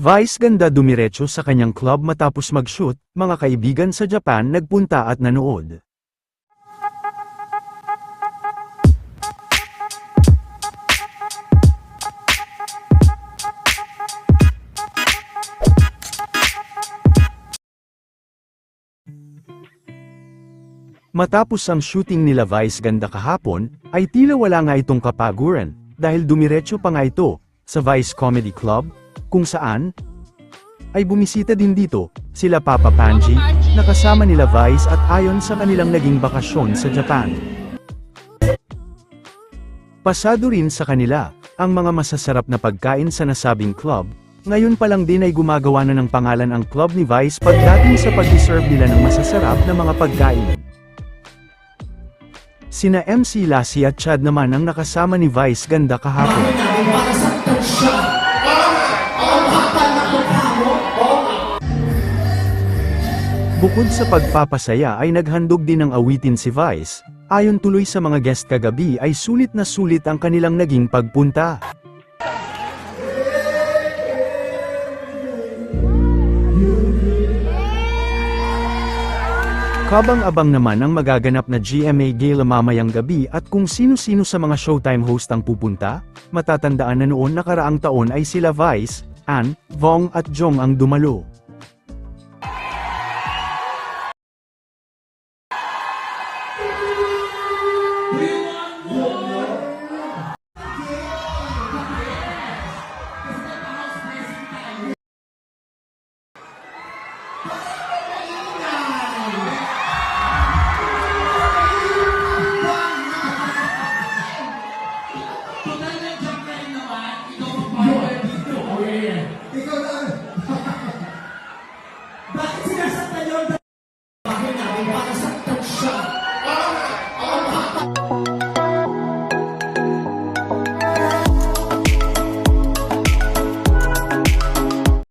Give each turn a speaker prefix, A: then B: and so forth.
A: Vice ganda dumiretso sa kanyang club matapos mag-shoot, mga kaibigan sa Japan nagpunta at nanood. Matapos ang shooting nila Vice ganda kahapon, ay tila wala nga itong kapaguran, dahil dumiretso pa nga ito, sa Vice Comedy Club, kung saan, ay bumisita din dito, sila Papa Panji, nakasama nila Vice at ayon sa kanilang naging bakasyon sa Japan. Pasado rin sa kanila, ang mga masasarap na pagkain sa nasabing club, ngayon pa lang din ay gumagawa na ng pangalan ang club ni Vice pagdating sa pag-deserve nila ng masasarap na mga pagkain. Sina MC Lassie at Chad naman ang nakasama ni Vice ganda kahapon. Bukod sa pagpapasaya ay naghandog din ng awitin si Vice, ayon tuloy sa mga guest kagabi ay sulit na sulit ang kanilang naging pagpunta. Kabang-abang naman ang magaganap na GMA Gala mamayang gabi at kung sino-sino sa mga Showtime host ang pupunta, matatandaan na noon nakaraang taon ay sila Vice, Ann, Vong at Jong ang dumalo.
B: Ikaw na. Bakit sinasaktan yun?